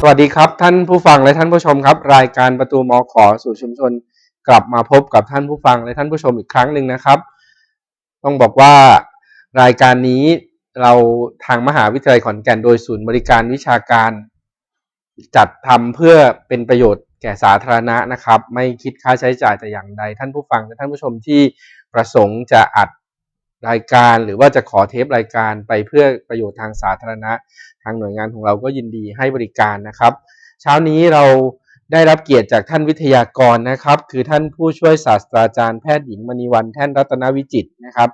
สวัสดีครับท่านผู้ฟังและท่านผู้ชมครับ รายการประตูมอขอสู่ชุมชน กลับมาพบกับท่านผู้ฟังและท่านผู้ชมอีกครั้งหนึ่งนะครับ ต้องบอกว่ารายการนี้เราทางมหาวิทยาลัยขอนแก่นโดยศูนย์บริการวิชาการ จัดทำเพื่อเป็นประโยชน์แก่สาธารณะนะครับ ไม่คิดค่าใช้จ่ายแต่อย่างใด ท่านผู้ฟังและท่านผู้ชมที่ประสงค์จะอัด รายการหรือว่าจะขอเทปรายการไปเพื่อประโยชน์ทางสาธารณะ ทางหน่วยงานของเราก็ยินดีให้บริการนะครับ เช้านี้เราได้รับเกียรติจากท่านวิทยากรนะครับ คือท่านผู้ช่วยศาสตราจารย์แพทย์หญิงมณีวันแท่นรัตนวิจิตรนะครับ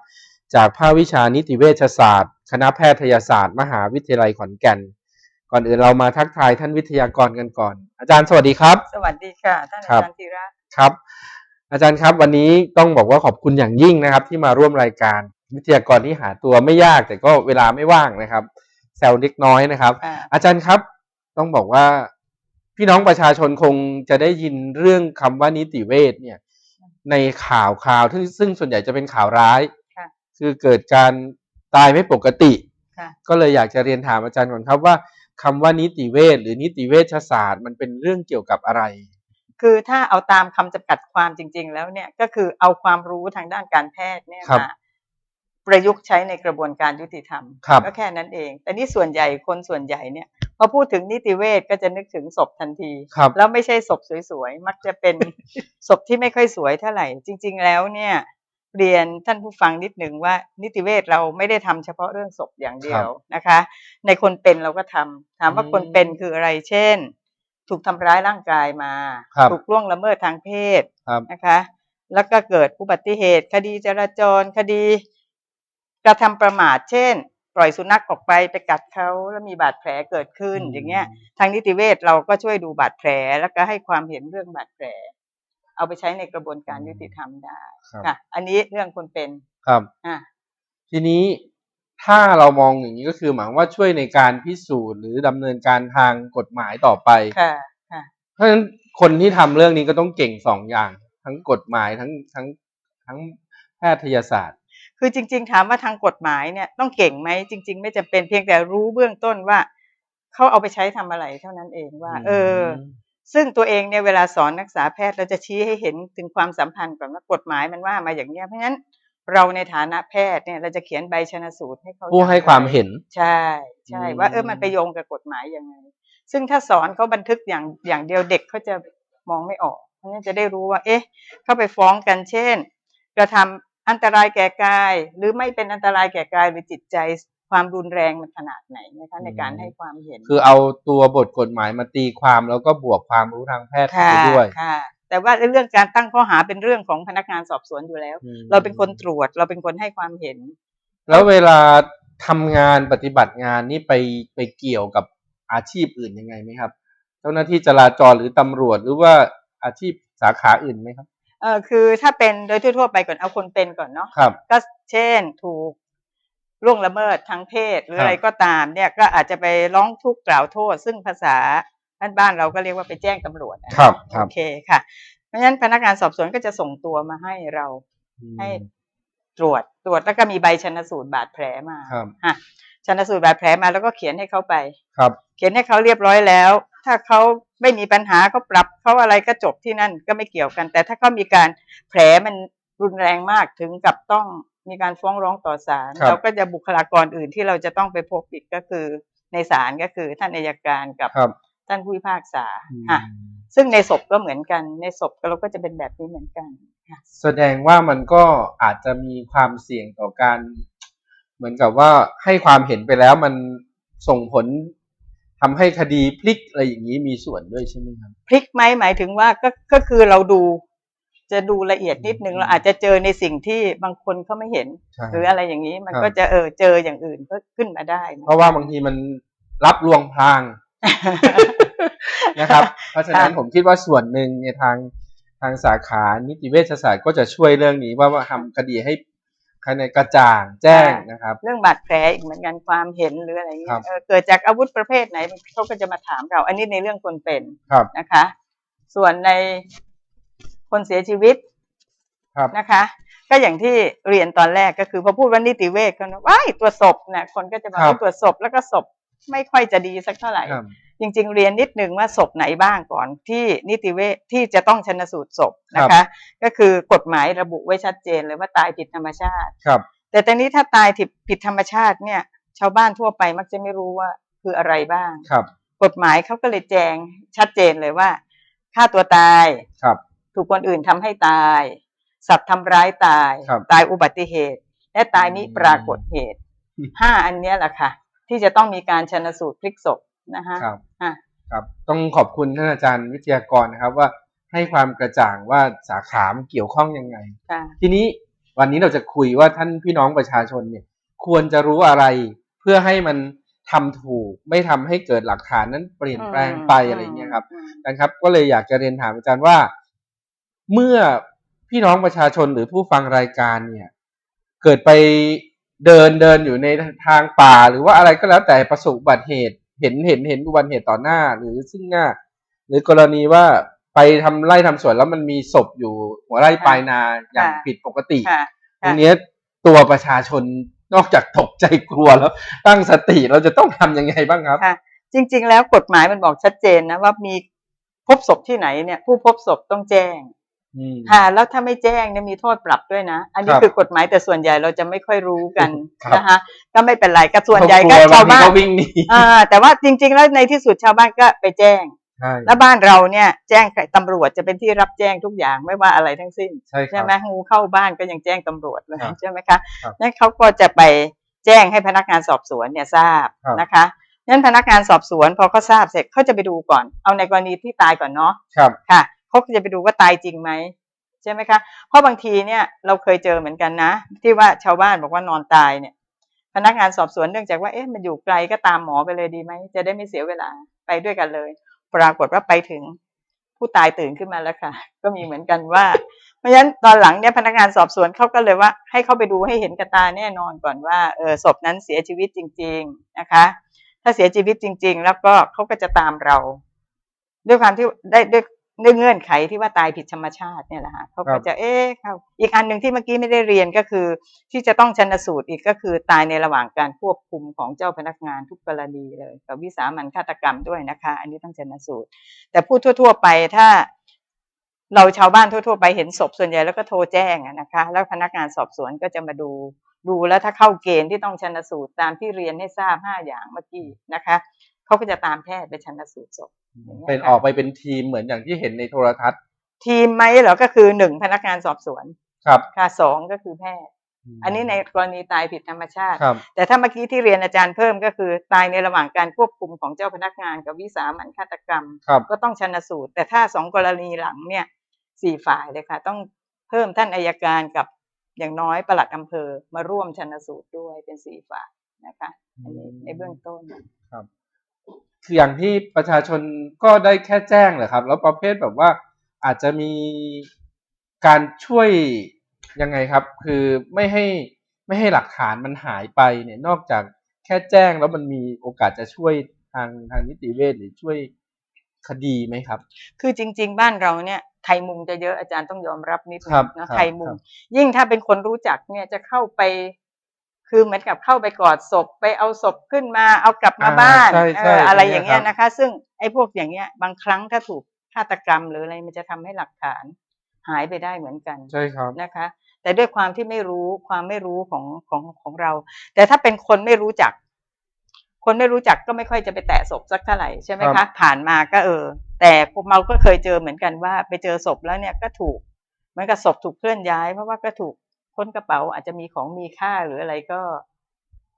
จากภาควิชานิติเวชศาสตร์ คณะแพทยศาสตร์ มหาวิทยาลัยขอนแก่น ก่อนอื่นเรามาทักทายท่านวิทยากรกันก่อน อาจารย์สวัสดีครับ สวัสดีค่ะท่านอาครับจารย์ธีระครับ อาจารย์ครับวันนี้ต้องบอกว่าขอบคุณอย่างยิ่งนะครับ ที่มาร่วมรายการ วิทยากรที่หาตัวไม่ยากแต่ก็เวลาไม่ว่างนะครับ แซวเล็กน้อยนะครับอ่าอาจารย์ครับต้องบอกว่า พี่น้องประชาชนคงจะได้ยินเรื่องคำว่านิติเวชเนี่ย ในข่าวข่าวที่ซึ่งส่วนใหญ่จะเป็นข่าวร้ายค่ะคือเกิดการตายไม่ปกติค่ะก็เลยอยากจะเรียนถามอาจารย์ก่อนครับว่าคำว่านิติเวชหรือนิติเวชศาสตร์ มันเป็นเรื่องเกี่ยวกับอะไร คือถ้าเอาตามคำจำกัดความจริง ๆ แล้วเนี่ยก็คือเอาความรู้ทางด้านการแพทย์เนี่ยครับมา ประยุกต์ใช้ในกระบวนการยุติธรรมครับก็แค่นั้นเอง แต่นี่ส่วนใหญ่คนส่วนใหญ่เนี่ยพอพูดถึงนิติเวชก็จะนึกถึงศพทันทีครับแล้วไม่ใช่ศพสวยๆ มักจะเป็นศพที่ไม่ค่อยสวยเท่าไหร่ จริง ๆ แล้วเนี่ยเรียนท่านผู้ฟังนิดหนึ่งว่านิติเวชเราไม่ได้ทำเฉพาะเรื่องศพอย่างเดียวนะคะ ในคนเป็นเราก็ทำถามว่าอืมคนเป็นคืออะไรเช่น ถูกทำร้ายร่างกายมาครับถูกล่วงละเมิดทางเพศครับนะคะ แล้วก็เกิดอุบัติเหตุ คดีจราจรคดี กระทำประมาทเช่น ปล่อยสุนัขออกไปไปกัดเขาแล้วมีบาดแผลเกิดขึ้นอืมอย่างเงี้ย ทางนิติเวชเราก็ช่วยดูบาดแผลแล้วก็ให้ความเห็นเรื่องบาดแผล เอาไปใช้ในกระบวนการยุติธรรมได้ครับค่ะ อันนี้เรื่องคนเป็นครับอะทีนี้ถ้าเรามองอย่างนี้ก็คือหมายว่าช่วยในการพิสูจน์หรือดำเนินการทางกฎหมายต่อไปค่ะเพราะฉะนั้นคนที่ทำเรื่องนี้ก็ต้องเก่งสองอย่าง ทั้งกฎหมายทั้งทั้งทั้งแพทยศาสตร์ คือจริง ๆ ถามว่าทางกฎหมายเนี่ยต้องเก่งไหมจริง ๆ ไม่จำเป็นเพียงแต่รู้เบื้องต้นว่าเขาเอาไปใช้ทำอะไรเท่านั้นเองว่า เออ ซึ่งตัวเองเนี่ยเวลาสอนนักศึกษาแพทย์เราจะชี้ให้เห็นถึงความสัมพันธ์ก่อนว่ากฎหมายมันว่ามาอย่างเนี้ยเพราะฉะนั้นเราในฐานะแพทย์เนี่ยเราจะเขียนใบชนสูตรให้เขาผู้ให้ความเห็น ใช่ใช่อืมว่าเออมันไปโยงกับกฎหมายยังไง ซึ่งถ้าสอนเขาบันทึกอย่างอย่างเดียวเด็กเขาจะมองไม่ออกเพราะฉะนั้นจะได้รู้ว่า เอ๊ะ เข้าไปฟ้องกันเช่นกระทำ อันตรายแก่กาย หรือไม่เป็นอันตรายแก่กายหรือจิตใจความรุนแรงมันขนาดไหนนะคะในการให้ความเห็น คือเอาตัวบทกฎหมายมาตีความแล้วก็บวกความรู้ทางแพทย์ค่ะไปด้วยค่ะแต่ว่าเรื่องการตั้งข้อหาเป็นเรื่องของพนักงานสอบสวนอยู่แล้วอืมเราเป็นคนตรวจเราเป็นคนให้ความเห็น แล้วเวลาทำงานปฏิบัติงานนี่ไปไปเกี่ยวกับอาชีพอื่นยังไงไหมครับ เจ้าหน้าที่จราจรหรือตำรวจหรือว่าอาชีพสาขาอื่นไหมครับ เออคือถ้าเป็นโดยทั่วๆไปก่อนเอาคนเป็นก่อนเนาะครับ ก็เช่นถูกล่วงละเมิดทางเพศหรือครับอะไรก็ตาม เนี่ยก็อาจจะไปร้องทุกข์กล่าวโทษ ซึ่งภาษาบ้านบ้านๆเราก็เรียกว่าไปแจ้งตำรวจอะครับครับโอเคค่ะ เพราะฉะนั้นพนักงานสอบสวนก็จะส่งตัวมาให้เราให้ตรวจตรวจแล้วก็มีใบชันสูตรบาดแผลมาครับฮะชันสูตรบาดแผลมาแล้วก็เขียนให้เขาไปครับ เขียนให้เขาเรียบร้อยแล้ว ถ้าเขาไม่มีปัญหาเขาปรับเขาอะไรก็จบที่นั่นก็ไม่เกี่ยวกัน แต่ถ้าเขามีการแผลมันรุนแรงมากถึงกับต้องมีการฟ้องร้องต่อศาลครับเราก็จะบุคลากรอื่นที่เราจะต้องไปพบอีกก็คือในศาลก็คือท่านอัยการกับครับท่านผู้พิพากษาอืมค่ะซึ่งในศพก็เหมือนกันในศพเราก็จะเป็นแบบนี้เหมือนกันค่ะแสดงว่ามันก็อาจจะมีความเสี่ยงต่อการ เหมือนกับว่าให้ความเห็นไปแล้วมันส่งผล ทำให้คดีพลิกอะไรอย่างนี้มีส่วนด้วยใช่ไหมครับพลิกไหมหมายถึงว่าก็ก็คือเราดู จะดูละเอียดนิดนึงอืมเราอาจจะเจอในสิ่งที่บางคนเขาไม่เห็นใช่หรืออะไรอย่างนี้มันครับก็จะเออเจออย่างอื่นก็ขึ้นมาได้นเพราะว่าบางทีมันรับลวงพรางนะครับ เพราะฉะนั้นค่ะผมคิดว่าส่วนหนึ่งในยทางทางสาขานิติเวชศาสตร์ก็จะช่วยเรื่องนี้ว่าว่าทำคดีให้ ภายในกระจ่างแจ้งนะครับ เรื่องบาดแผลอีกเหมือนกันความเห็นหรืออะไรเงี้ครัยบเออเกิดจากอาวุธประเภทไหนเขาก็จะมาถามเรา อันนี้ในเรื่องคนเป็นครับนะคะ ส่วนในคนเสียชีวิตครับนะคะ ก็อย่างที่เรียนตอนแรกก็คือพอพูดว่านิติเวชเขานะว้ายตัวศพนะคนก็จะบอกครับว่าตัวศพแล้วก็ศพไม่ค่อยจะดีสักเท่าไหร่ครับ จริง ๆ เรียนนิดนึงว่าศพไหนบ้างก่อนที่นิติเวชที่จะต้องชนสูตรศพนะครัคะบก็คือกฎหมายระบุไว้ชัดเจนเลยว่าตายผิดธรรมชาติครับ แต่ตอนนี้ถ้าตายผิดผิดธรรมชาติเนี่ย ชาวบ้านทั่วไปมักจะไม่รู้ว่าคืออะไรบ้างครับ กฎหมายเขาก็เลยแจงชัดเจนเลยว่าฆ่าตัวตายครับถูกคนอื่นทำให้ตาย สัตว์ทำร้ายตายครับตายอุบัติเหตุ และตายมิอืมปรากฏเหตุห้าอันเนี้ยแหละค่ะ ที่จะต้องมีการชนสูตรพลิกศพ นะคะครับอะครับต้องขอบคุณท่านอาจารย์วิทยากรนะครับว่าให้ความกระจ่างว่าสาขามันเกี่ยวข้องยังไงค่ะทีนี้วันนี้เราจะคุยว่าท่านพี่น้องประชาชนเนี่ยควรจะรู้อะไรเพื่อให้มันทำถูก ไม่ทำให้เกิดหลักฐานนั้นเปลี่ยนแปลงไปอะไรอย่างเงี้ยครับอืมอาจารย์ครับ ก็เลยอยากจะเรียนถามอาจารย์ว่า เมื่อพี่น้องประชาชนหรือผู้ฟังรายการเนี่ย เกิดไปเดินเดินอยู่ในทางป่า หรือว่าอะไรก็แล้วแต่ประสบอุบัติเหตุ เห็นเห็นเห็นอุบัติเหตุต่อหน้า หรือซึ่งหน้า หรือกรณีว่าไปทำไร่ทำสวนแล้วมันมีศพอยู่หัวไร่ปลายนาอย่างค่ะผิดปกติค่ะตรงเนี้ยตัวประชาชนนอกจากตกใจกลัวแล้วตั้งสติเราจะต้องทำยังไงบ้างครับค่ะจริง ๆ แล้วกฎหมายมันบอกชัดเจนนะว่ามีพบศพที่ไหนเนี่ย ผู้พบศพต้องแจ้งอืม ค่ะแล้วถ้าไม่แจ้งเนี่ยมีโทษปรับด้วยนะ อันนี้ครับคือกฎหมายแต่ส่วนใหญ่เราจะไม่ค่อยรู้กันครับนะคะก็ไม่เป็นไรก็ส่วนใหญ่ก็เขชาวลับ้านก็วิ่งหนีอ่าแต่ว่าจริง ๆ แล้วในที่สุดชาวบ้านก็ไปแจ้งใช่แล้วบ้านเราเนี่ยแจ้งใครตำรวจจะเป็นที่รับแจ้งทุกอย่างไม่ว่าอะไรทั้งสิ้นใช่คใช่รับไหมงูเข้าบ้านก็ยังแจ้งตำรวจเลยครับใช่ไหมคะครับนั่นเขาก็จะไปแจ้งให้พนักงานสอบสวนเนี่ยทราบครับนะคะนั้นพนักงานสอบสวนพอเขาทราบเสร็จเขาจะไปดูก่อน เอาในกรณีที่ตายก่อนเนาะครับค่ะ เขาก็จะไปดูว่าตายจริงไหมใช่ไหมคะเพราะบางทีเนี่ยเราเคยเจอเหมือนกันนะ ที่ว่าชาวบ้านบอกว่านอนตายเนี่ยพนักงานสอบสวนเนื่องจากว่าเอ๊ะมันอยู่ไกลก็ตามหมอไปเลยดีไหมจะได้ไม่เสียเวลาไปด้วยกันเลย ปรากฏว่าไปถึงผู้ตายตื่นขึ้นมาแล้วค่ะ ก็มีเหมือนกันว่า เพราะฉะนั้นตอนหลังเนี่ยพนักงานสอบสวนเขาก็เลยว่า ให้เขาไปดูให้เห็นกับตาแน่นอนก่อนว่าเออศพนั้นเสียชีวิตจริง ๆนะคะ ถ้าเสียชีวิตจริง ๆ แล้วก็เขาก็จะตามเรา ด้วยความที่ได้ด้วย เงื่อนไขที่ว่าตายผิดธรรมชาติเนี่ยแหละฮะเขาครัก็บจะเอ๊ะครับอีกอันหนึ่งที่เมื่อกี้ไม่ได้เรียนก็คือ ที่จะต้องชันสูตรอีกก็คือตายในระหว่างการควบคุมของเจ้าพนักงานทุกกรณีเลยกับวิสามันฆาตกรรมด้วยนะคะ อันนี้ต้องชันสูตร แต่พูดทั่ว ๆ ไปถ้าเราชาวบ้านทั่ว ๆ ไปเห็นศพส่วนใหญ่แล้วก็โทรแจ้งอะนะคะ แล้วพนักงานสอบสวนก็จะมาดูดูแล้วถ้าเข้าเกณฑ์ที่ต้องชันสูตรตามที่เรียนให้ทราบห้าอย่างเมื่อกี้นะคะ เขาก็จะตามแพทย์ไปชันสูตรศพอย่างเงี้ยเป็นค่ะออกไปเป็นทีมเหมือนอย่างที่เห็นในโทรทัศน์ ทีมไหมเหรอก็คือหนึ่งพนักงานสอบสวนครับค่ะสองก็คือแพทย์ อันนี้ในกรณีตายผิดธรรมชาติครับแต่ถ้าเมื่อกี้ที่เรียนอาจารย์เพิ่มก็คือ ตายในระหว่างการควบคุมของเจ้าพนักงานกับวิสามันฆาตกรรมครับก็ต้องชันสูตร แต่ถ้าสองกรณีหลังเนี่ยสี่ฝ่ายเลยค่ะ ต้องเพิ่มท่านอายการกับอย่างน้อยปลัดอำเภอมาร่วมชันสูตรด้วยเป็นสี่ฝ่ายนะคะอันนี้ในเบื้องต้นครับคื ออย่างที่ประชาชนก็ได้แค่แจ้งแหละครับ แล้วประเภทแบบว่าอาจจะมีการช่วยยังไงครับ คือไม่ให้ไม่ให้หลักฐานมันหายไปเนี่ยนอกจากแค่แจ้งแล้วมันมีโอกาสจะช่วยทางทางนิติเวชหรือช่วยคดีไหมครับ คือจริง ๆ บ้านเราเนี่ยไทยมุงจะเยอะอาจารย์ต้องยอมรับนิดนึครับงนะครับไทยมุคงรับยิ่งถ้าเป็นคนรู้จักเนี่ยจะเข้าไป คือเหมือนกับเข้าไปกอดศพไปเอาศพขึ้นมาเอากลับมาอ่าบ้านใช่เอใช่ออะไรอันเนี้ยอย่างเงี้ยครับนะคะ ซึ่งไอ้พวกอย่างเงี้ย บางครั้งถ้าถูกฆาตกรรมหรืออะไรมันจะทำให้หลักฐานหายไปได้เหมือนกันใช่ครับนะคะ แต่ด้วยความที่ไม่รู้ความไม่รู้ของของของเรา แต่ถ้าเป็นคนไม่รู้จัก คนไม่รู้จักก็ไม่ค่อยจะไปแตะศพสักเท่าไหร่ใช่ไหมครัคะบผ่านมาก็เออ แต่พวกเราก็เคยเจอเหมือนกันว่า ไปเจอศพแล้วเนี่ยก็ถูกเหมือนกับศพถูกเคลื่อนย้าย เพราะว่าก็ถูก ค้นกระเป๋าอาจจะมีของมีค่าหรืออะไรก็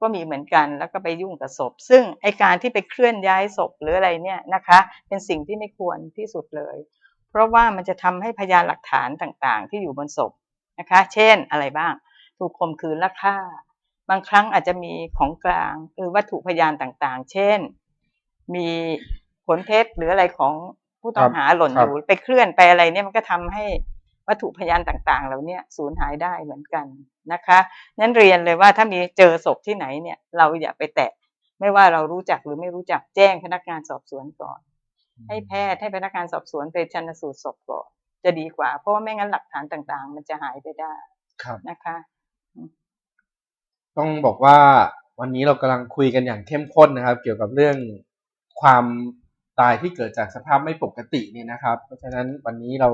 ก็มีเหมือนกัน แล้วก็ไปยุ่งกับศพ ซึ่งไอการที่ไปเคลื่อนย้ายศพหรืออะไรเนี่ยนะคะ เป็นสิ่งที่ไม่ควรที่สุดเลย เพราะว่ามันจะทำให้พยานหลักฐานต่างๆ ที่อยู่บนศพนะคะ เช่นอะไรบ้าง ถูกข่มขืนและฆ่า บางครั้งอาจจะมีของกลางหรือวัตถุพยานต่างๆ เช่น มีผลเท็จหรืออะไรของผู้ต้องหาหล่นครัอบยู่ไปเคลื่อนไปอะไรเนี่ยมันก็ทำให้ วัตถุพยานต่างๆ เหล่าเนี้ยสูญหายได้เหมือนกันนะคะนั้นเรียนเลยว่าถ้ามีเจอศพที่ไหนเนี่ยเราอย่าไปแตะ ไม่ว่าเรารู้จักหรือไม่รู้จักแจ้งพนักงานสอบสวนก่อน ให้แพทย์ให้พนักงานสอบสวนไปชันสูตรศพก่อนจะดีกว่า เพราะว่าไม่งั้นหลักฐานต่างๆ มันจะหายไปได้ครับนะคะ ต้องบอกว่าวันนี้เรากำลังคุยกันอย่างเข้มข้นนะครับ เกี่ยวกับเรื่องความตายที่เกิดจากสภาพไม่ปกติเนี่ยนะครับ เพราะฉะนั้นวันนี้เรา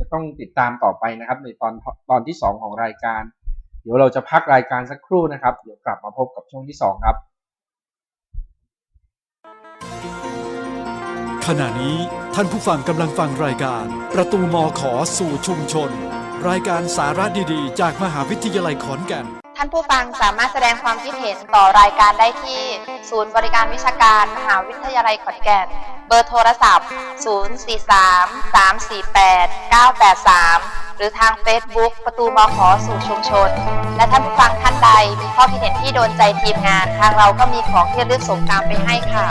จะต้องติดตามต่อไปนะครับ ในตอนตอนที่สองของรายการ เดี๋ยวเราจะพักรายการสักครู่นะครับ เดี๋ยวกลับมาพบกับช่วงที่สองครับ ขณะนี้ท่านผู้ฟังกำลังฟังรายการ ประตูมอขอสู่ชุมชน รายการสาระดีๆ จากมหาวิทยาลัยขอนแก่น ท่านผู้ฟังสามารถแสดงความคิดเห็นต่อรายการได้ที่ ศูนย์บริการวิชาการมหาวิทยาลัยขอนแก่น เบอร์โทรศัพท์ 043-348-983 หรือทาง Facebook ประตูมอขอสู่ชุมชน และท่านผู้ฟังท่านใดมีข้อคิดเห็นที่โดนใจทีมงาน ทางเราก็มีของที่ระลึกสงกรารไปให้ค่ะ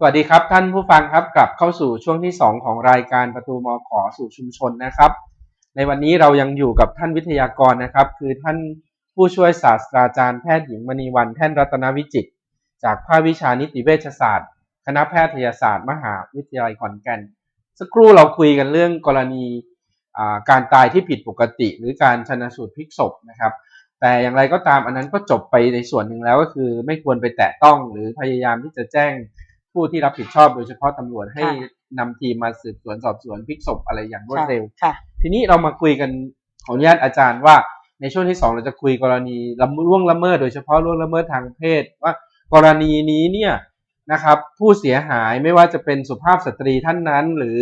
สวัสดีครับท่านผู้ฟังครับกลับเข้าสู่ช่วงที่ 2 ของรายการประตูมอขอสู่ชุมชนนะครับ ในวันนี้เรายังอยู่กับท่านวิทยากรนะครับ คือท่านผู้ช่วยศาสตราจารย์แพทย์หญิงมณีวันแท่นรัตนวิจิตรจากภาควิชานิติเวชศาสตร์ คณะแพทยศาสตร์ มหาวิทยาลัยขอนแก่นสักครู่เราคุยกันเรื่องกรณีการตายที่ผิดปกติ หรือการชนสูตรพลิกศพนะครับ แต่อย่างไรก็ตามอันนั้นก็จบไปในส่วนหนึ่งแล้วก็คือ ไม่ควรไปแตะต้องหรือพยายามที่จะแจ้ง ผู้ที่รับผิดชอบโดยเฉพาะตำรวจให้ค่ะนำทีมมาสืบสวนสอบสวนพลิกศพอะไรอย่างรวดเร็วค่ะทีนี้เรามาคุยกันขออนุญาตอาจารย์ว่าในช่วงที่สองเราจะคุยกรณีละล่วงละเมิดโดยเฉพาะล่วงละเมิดทางเพศ ว่ากรณีนี้เนี่ยนะครับผู้เสียหายไม่ว่าจะเป็นสุภาพสตรีท่านนั้น หรือ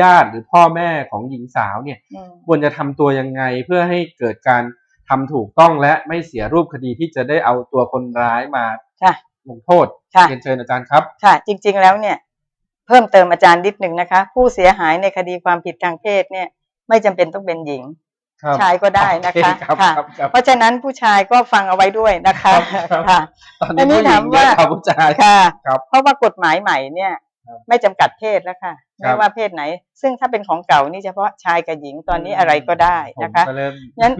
ญาติหรือพ่อแม่ของหญิงสาวเนี่ยอืมควรจะทำตัวยังไงเพื่อให้เกิดการทำถูกต้องและไม่เสียรูปคดีที่จะได้เอาตัวคนร้ายมาค่ะ ลงโทษค่ะ เรียนเชิญอาจารย์ครับ ค่ะ จริงๆแล้วเนี่ยเพิ่มเติมอาจารย์นิดหนึ่งนะคะ ผู้เสียหายในคดีความผิดทางเพศเนี่ยไม่จำเป็นต้องเป็นหญิงครับชายก็ได้นะคะโอเครับค่ะครับครับ เพราะฉะนั้นผู้ชายก็ฟังเอาไว้ด้วยนะคะครับค่ะ ตอนอันี้นนี้ผู้หญิงถามเยอะว่าครับผู้ชาย ค่ะ ครับเพราะว่ากฎหมายใหม่เนี่ย ครับไม่จำกัดเพศแล้วค่ะครั ไม่บว่าเพศไหน ซึ่งถ้าเป็นของเก่านี่เฉพาะชายกับหญิงตอนนี้อะไรก็ได้นะคะผมก็เริ่มงั้น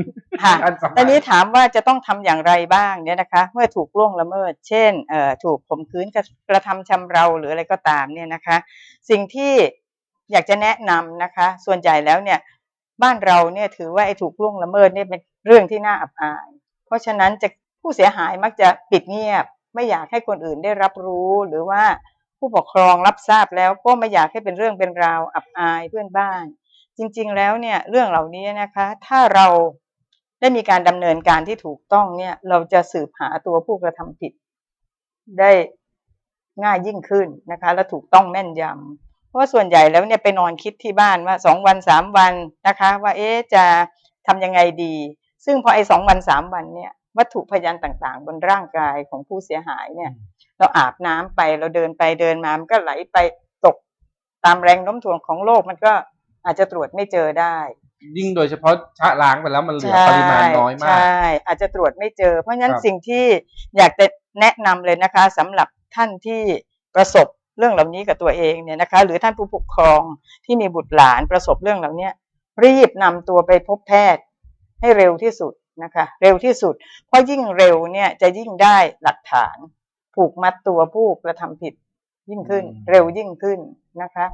ค่ะทันสมัยตอนนี้ถามว่าจะต้องทำอย่างไรบ้างเนี่ยนะคะ เมื่อถูกล่วงละเมิด เช่นเอ่อถูกข่มขืนกระกระทำชำเราหรืออะไรก็ตามเนี่ยนะคะ สิ่งที่อยากจะแนะนำนะคะ ส่วนใหญ่แล้วเนี่ยบ้านเราเนี่ยถือว่าไอ้ถูกล่วงละเมิดเนี่ยเป็นเรื่องที่น่าอับอาย เพราะฉะนั้นจะผู้เสียหายมักจะปิดเงียบ ไม่อยากให้คนอื่นได้รับรู้หรือว่า ผู้ปกครองรับทราบแล้วก็ไม่อยากให้เป็นเรื่องเป็นราวอับอายเพื่อนบ้าน จริง ๆ แล้วเนี่ยเรื่องเหล่านี้นะคะ ถ้าเราได้มีการดำเนินการที่ถูกต้องเนี่ย เราจะสืบหาตัวผู้กระทำผิด ได้ง่ายยิ่งขึ้นนะคะ และถูกต้องแม่นยำเพราะว่าส่วนใหญ่แล้วเนี่ยไปนอนคิดที่บ้านว่าสองวันสามวันนะคะ ว่าเอ๊จะทำยังไงดี ซึ่งพอไอ้สองวันสามวันเนี่ย วัตถุพยานต่างๆ บนร่างกายของผู้เสียหายเนี่ย เราอาบน้ำไปเราเดินไปเดินมามันก็ไหลไปตกตามแรงโน้มถ่วงของโลกมันก็อาจจะตรวจไม่เจอได้ ยิ่งโดยเฉพาะชะล้างไปแล้วมันเหลือปริมาณน้อยมาใช่กอาจจะตรวจไม่เจอ เพราะฉะนั้นครับสิ่งที่อยากจะแนะนำเลยนะคะสำหรับท่านที่ประสบเรื่องเหล่านี้กับตัวเองเนี่ยนะคะ หรือท่านผู้ปกครองที่มีบุตรหลานประสบเรื่องเหล่านี้รีบนำตัวไปพบแพทย์ให้เร็วที่สุดนะคะ เร็วที่สุด เพราะยิ่งเร็วเนี่ยจะยิ่งได้หลักฐาน ผูกมัดตัวผู้กระทำผิดยิ่งขึ้นอืมเร็วยิ่งขึ้นนะคะ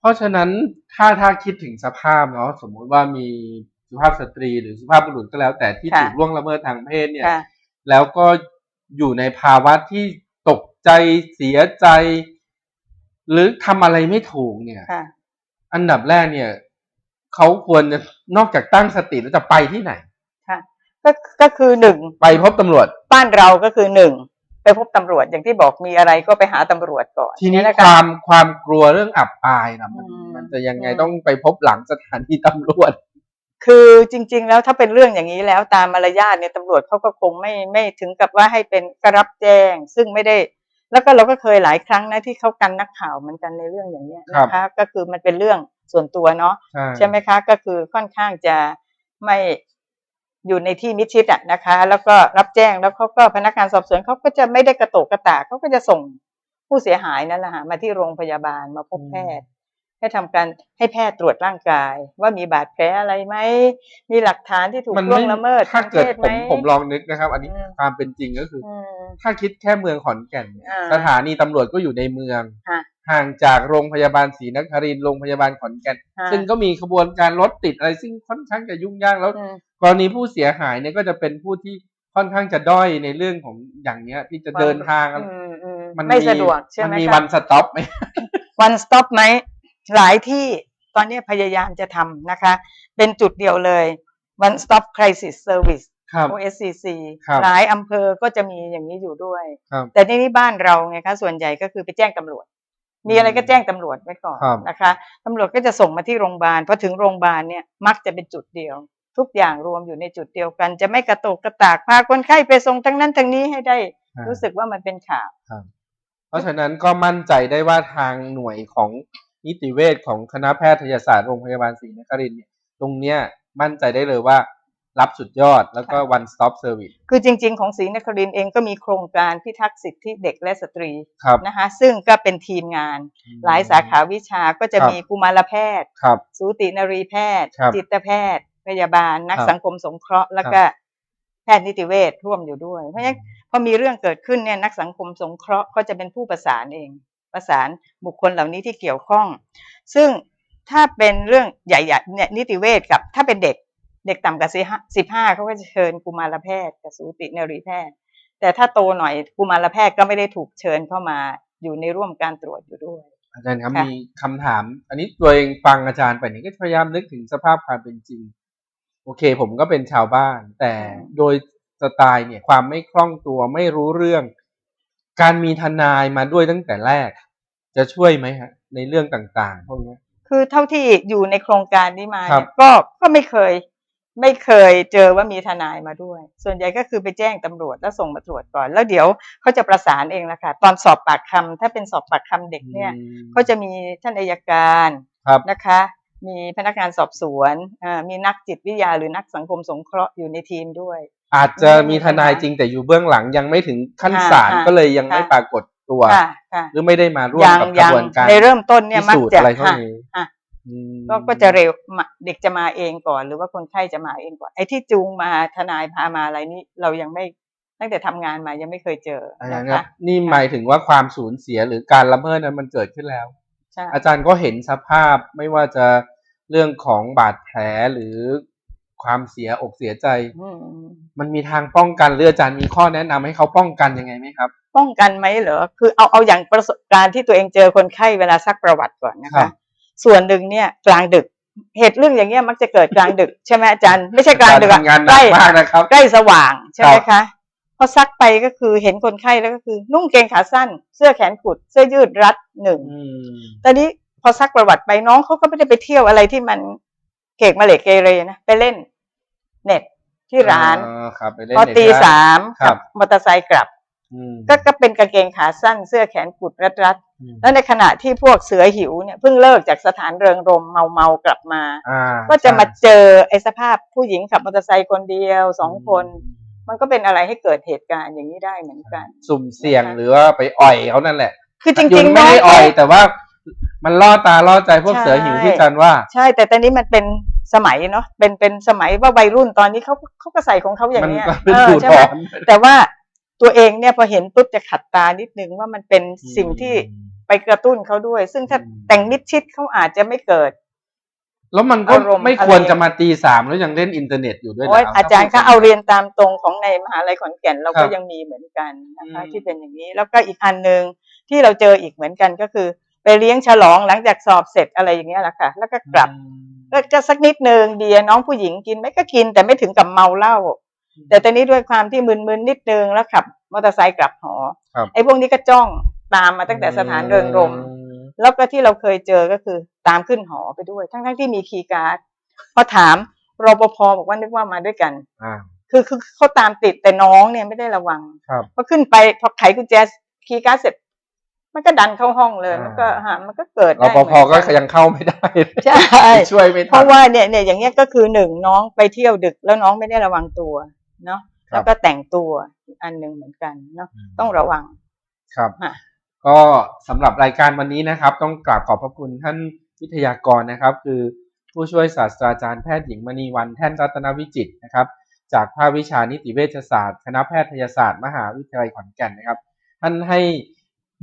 เพราะฉะนั้นถ้าถ้าคิดถึงสภาพเนาะสมมุติว่ามีสุภาพสตรีหรือสุภาพบุรุษก็แล้ว แต่ที่ค่ะถูกล่วงละเมิดทางเพศเนี่ยค่ะแล้วก็อยู่ในภาวะที่ตกใจเสียใจ หรือทำอะไรไม่ถูกเนี่ยค่ะอันดับแรกเนี่ยเขาควรจะนอกจากตั้งสติแล้วจะไปที่ไหนค่ะก็ก็คือหนึ่งไปพบตำรวจบ้านเราก็คือหนึ่ง ไปพบตำรวจอย่างที่บอกมีอะไรก็ไปหาตำรวจก่อนทีนี้นะคคะวามความกลัวเรื่องอับอายนะมันอืมมันจะยังไงอืม ต้องไปพบหลังสถานีตำรวจ คือจริง ๆ แล้วถ้าเป็นเรื่องอย่างนี้แล้วตามมารยาทเนี่ยตำรวจเขาก็คงไม่ไม่ถึงกับว่าให้เป็นกรับแจ้ง ซึ่งไม่ได้ แล้วก็เราก็เคยหลายครั้งนะที่เขากันนักข่าวเหมือนกันในเรื่องอย่างเนี้ยครับ นะคะก็คือมันเป็นเรื่องส่วนตัวเนาะใช่ใช่ไหมคะ ก็คือค่อนข้างจะไม่ อยู่ในที่มิดชิดอะนะคะ แล้วก็รับแจ้งแล้วเขาก็พนักงานสอบสวนเขาก็จะไม่ได้กระโตกกระตากเขาก็จะส่งผู้เสียหายนั่นแหละค่ะมาที่โรงพยาบาลมาพบแพทย์ให้ทำการให้แพทย์ตรวจร่างกาย ว่ามีบาดแผลอะไรไหมมีหลักฐานที่ถูกมันล่วไม่งละเมิดถ้าทางเพเกิดศผไหมมผมลองนึกนะครับ อันนี้อืมความเป็นจริงก็คืออืมถ้าคิดแค่เมืองขอนแก่นเนี่ยอ่าสถานีตำรวจก็อยู่ในเมืองค่ะ ห่างจากโรงพยาบาลศรีนครินทร์โรงพยาบาลขอนแก่นค่ะซึ่งก็มีขบวนการรถติดอะไรซึ่งค่อนข้างจะยุ่งยากแล้วอืมกรณีผู้เสียหายเนี่ยก็จะเป็นผู้ที่ค่อนข้างจะด้อยในเรื่องของอย่างเนี้ย ที่จะเดินทางอืมอืมมันไม่สะดวกใช่ไหมมันมีคะวันสต็อปไหม one stop ไหมหลายที่ตอนนี้พยายามจะทำนะคะ เป็นจุดเดียวเลย one stop crisis service ครับ OSCC ครับหลายอำเภอก็จะมีอย่างนี้อยู่ด้วยครับแต่ในนี้บ้านเราไงคะส่วนใหญ่ก็คือไปแจ้งตำรวจ มีอะไรก็แจ้งตำรวจไว้ก่อนครับนะคะตำรวจก็จะส่งมาที่โรงพยาบาลพอถึงโรงพยาบาลเนี่ยมักจะเป็นจุดเดียว ทุกอย่างรวมอยู่ในจุดเดียวกัน จะไม่กระโตกกระตากพาคนไข้ไปส่งทั้งนั้นทั้งนี้ให้ได้อ่ารู้สึกว่ามันเป็นข่าวเพราะฉะนั้นก็มั่นใจได้ว่าทางหน่วยของนิติเวชของคณะแพทยศาสตร์โรงพยาบาลศรีนครินทร์เนี่ยตรงเนี้ยมั่นใจได้เลยว่า รับสุดยอดแล้วก็ one stop service คือจริง ๆ ของศรีนครินทร์เองก็มีโครงการพิทักษ์สิทธิเด็กและสตรีครับนะคะซึ่งก็เป็นทีมงาน หลายสาขาวิชาก็จะครับมีกุมารแพทย์ครับสูตินรีแพทย์ครับจิตแพทย์ พยาบาล นักครับสังคมสงเคราะห์ แล้วก็แพทย์นิติเวชร่วมอยู่ด้วย เพราะฉะนั้นพอมีเรื่องเกิดขึ้นเนี่ยนักสังคมสงเคราะห์ก็จะเป็นผู้ประสานเอง ประสานบุคคลเหล่านี้ที่เกี่ยวข้อง ซึ่งถ้าเป็นเรื่องใหญ่ๆเนี่ยนิติเวชกับถ้าเป็นเด็ก เด็กต่ำกว่าสิบห้าเขาก็จะเชิญกุมารแพทย์กับสูตินรีแพทย์ แต่ถ้าโตหน่อยกุมารแพทย์ก็ไม่ได้ถูกเชิญเข้ามาอยู่ในร่วมการตรวจอยู่ด้วยอาจารย์ครับค่ะมีคำถาม อันนี้ตัวเองฟังอาจารย์ไปเนี่ยก็พยายามนึกถึงสภาพความเป็นจริง โอเค ผมก็เป็นชาวบ้าน แต่โดยสไตล์เนี่ย ความไม่คล่องตัวไม่รู้เรื่อง การมีทนายมาด้วยตั้งแต่แรก จะช่วยไหมฮะ ในเรื่องต่างๆพวกเนี้ยคือเท่าที่อยู่ในโครงการนี้มาครัเนี่บยก็ก็ไม่เคย ไม่เคยเจอว่ามีทนายมาด้วย ส่วนใหญ่ก็คือไปแจ้งตำรวจแล้วส่งมาตรวจก่อน แล้วเดี๋ยวเขาจะประสานเองละค่ะตอนสอบปากคำถ้าเป็นสอบปากคำเด็กเนี่ยอืมเขาจะมีท่านอัยการครับนะคะ มีพนักงานสอบสวนอ่ามีนักจิตวิทยาหรือนักสังคมสงเคราะห์อยู่ในทีมด้วย อาจจะมีทนายจริงแต่อยู่เบื้องหลังยังไม่ถึงขั้นค่ะศาลค่ะก็เลยยังไม่ค่ะปรากฏตัวค่ะค่ะหรือไม่ได้มาร่วมยังกับกยัระงบวนการในเริ่มต้นเนี่ยพิมักสูจน์จะอะไรพว กค่ะนี้ค่ะอืมก็ก็จะเร็วมาเด็กจะมาเองก่อน หรือว่าคนไข้จะมาเองก่อน ไอ้ที่จูงมาทนายพามาอะไรนี่เรายังไม่ตั้งแต่ทำงานมายังไม่เคยเจออาจารนะย์ครัคะบนี่หมายถึงว่าความสูญเสียหรือการละเมิดนั้นมันเกิดขึ้นแล้วใช่อาจารย์ก็เห็นสภาพไม่ว่าจะเรื่องของบาดแผลหรือความเสียอกเสียใจอืมมันมีทางป้องกันหรืออาจารย์มีข้อแนะนำให้เขาป้องกันยังไงไหมครับ ป้องกันไหมเหรอ คือเอาเอาอย่างประสบการณ์ที่ตัวเองเจอคนไข้เวลาซักประวัติก่อนนะครัคะบ ส่วนหนึ่งเนี่ยกลางดึกเหตุเรื่องอย่างเงี้ยมักจะเกิดกลางดึกใช่ไหมอาจารย์ไม่ใช่กลางดึกออะทำงานหใกนัล้กมากนะครับใกล้สว่างใช่ไหมครัคะบพอซักไปก็คือเห็นคนไข้แล้วก็คือ นุ่งเกงขาสั้น เสื้อแขนกุด เสื้อยืดรัดหนึ่งอืมตอนนี้พอซักประวัติไปน้องเขาก็ไม่ได้ไปเที่ยวอะไรที่มันเกกมาเหลกเกเรนะไปเล่น เน็ตที่ร้านอ๋อครับไปเล่นพอในตีร้นสามครัขับบมอเตอร์ไซค์กลับอืม ก็ก็เป็นกางเกงขาสั้นเสื้อแขนกุดรัดรัดอืมๆแล้วในขณะที่พวกเสือหิวเนี่ยเพิ่งเลิกจากสถานเริงรมเมาเมาๆกลับมาอ่าก็จะมาใช่เจอไอ้สภาพผู้หญิงขับมอเตอร์ไซค์คนเดียวสองคน มันก็เป็นอะไรให้เกิดเหตุการณ์อย่างนี้ได้เหมือนกัน สุ่มเสี่ยงนะคะหรือว่าไปอ่อยเขานั่นแหละ คือจริงยุๆไม่น้องได้อ่อยเขาแต่ว่ามันล่อตาล่อใจพวกใช่เสือหิวที่อาจารย์ว่า ใช่แต่ตอนนี้มันเป็นสมัยเนาะเป็นเป็นสมัยว่าวัยรุ่นตอนนี้เขาเขาก็ใส่ของเขาอย่างมันเนี้ยก็เป็นเออดูใช่ไหมร้อนแต่ว่า ตัวเองเนี่ยพอเห็นปุ๊บจะขัดตานิดนึงว่ามันเป็นสิ่งที่ไปกระตุ้นเขาด้วย ซึ่งถ้าอืมแต่งมิดชิดเขาอาจจะไม่เกิด แล้วมันก็อารมณ์ไม่ควรอะไรจะมาตีสามแล้วยังเล่นอินเทอร์เน็ตอยู่ด้วยโอ้ยนะอาจารย์คะเอาเรียนตามตรงของในมหาลัยขอนแก่นเราครัก็บยังมีเหมือนกันนะคะอืมที่เป็นอย่างนี้ แล้วก็อีกอันหนึ่งที่เราเจออีกเหมือนกันก็คือ ไปเลี้ยงฉลองหลังจากสอบเสร็จอะไรอย่างเงี้ยแหละค่ะแล้วก็กลับก็จะสักนิดนึงเบียร์น้องผู้หญิงกินไหมก็กินแต่ไม่ถึงกับเมาเหล้า แต่ตอนนี้ด้วยความที่มึนๆนิดนึงแล้วขับมอเตอร์ไซค์กลับหอครับไอ้พวกนี้ก็จ้องตามมาตั้งแต่สถานเริงรมย์แล้วก็ที่เราเคยเจอก็คือตามขึ้นหอไปด้วย ทั้งๆที่มีคีย์การ์ดพอถามรปภบอกว่านึกว่ามาด้วยกันอ่าคือคือเขาตามติดแต่น้องเนี่ยไม่ได้ระวังครับพอขึ้นไปพอไขกุญแจคีย์การ์ดเสร็จ มันก็ดันเข้าห้องเลยอ่ามัมันก็ฮะมันก็เกิดรได้ปภเหมือนก็นยังเข้าไม่ได้ใช่ช่วยไม่เพทันราะว่าเนี่ยเนี่ยอย่างเงี้ยก็คือหนึ่งน้องไปเที่ยวดึกแล้วน้องไม่ได้ระวังตัว เนาะครับ แล้วก็แต่งตัวอีกอันหนึ่งเหมือนกันเนาะต้องระวัง ครับค่ะ ก็สำหรับรายการวันนี้นะครับ ต้องกราบขอบพระคุณท่านวิทยากรนะครับ คือผู้ช่วยศาสตราจารย์แพทย์หญิงมณีวันแท่นรัตนวิจิตรนะครับ จากภาควิชานิติเวชศาสตร์ คณะแพทยศาสตร์ มหาวิทยาลัยขอนแก่นนะครับ ท่านให้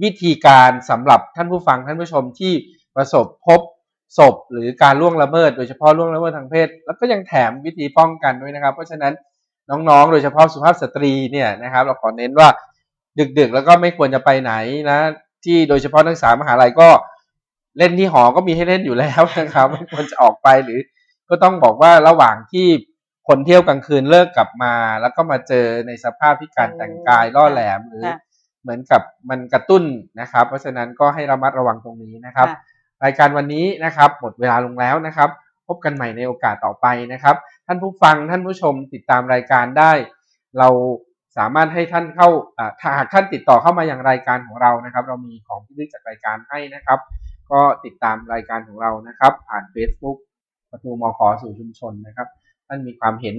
วิธีการสำหรับท่านผู้ฟังท่านผู้ชมที่ประสบพบศพหรือการล่วงละเมิด โดยเฉพาะล่วงละเมิดทางเพศ แล้วก็ยังแถมวิธีป้องกันด้วยนะครับ เพราะฉะนั้น น้องๆ โดยเฉพาะสุภาพสตรีเนี่ยนะครับ เราขอเน้นว่าดึกๆ แล้วก็ไม่ควรจะไปไหนนะ ที่โดยเฉพาะนักศึกษามหาลัยก็เล่นที่หอก็มีให้เล่นอยู่แล้วนะครับไม่ควรจะออกไปหรือ ก็ต้องบอกว่าระหว่างที่คนเที่ยวกลางคืนเลิกกลับมา แล้วก็มาเจอในสภาพที่การแต่งกายล่อแหลมหรือค่ะเหมือนกับมันกระตุ้นนะครับ เพราะฉะนั้นก็ให้ระมัดระวังตรงนี้นะครับค่ะรายการวันนี้นะครับ หมดเวลาลงแล้วนะครับ พบกันใหม่ในโอกาสต่อไปนะครับ ท่านผู้ฟังท่านผู้ชมติดตามรายการได้ เราสามารถให้ท่านเข้าถ้าหากท่านติดต่อเข้ามาอย่างรายการของเรานะครับ เรามีของที่ระลึกจากรายการให้นะครับ ก็ติดตามรายการของเรานะครับ ผ่าน Facebook ประตูมขอสู่ชุมชนนะครับ ท่านมีความเห็น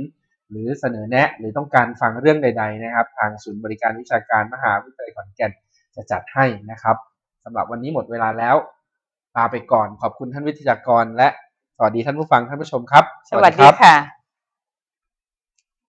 หรือเสนอแนะหรือต้องการฟังเรื่องใด ๆ นะครับ ทางศูนย์บริการวิชาการมหาวิทยาลัยขอนแก่นจะจัดให้นะครับสำหรับวันนี้หมดเวลาแล้วลาไปก่อนขอบคุณท่านวิทยากรและสวัสดีท่านผู้ฟังท่านผู้ชมครับ สวัสดีค่ะ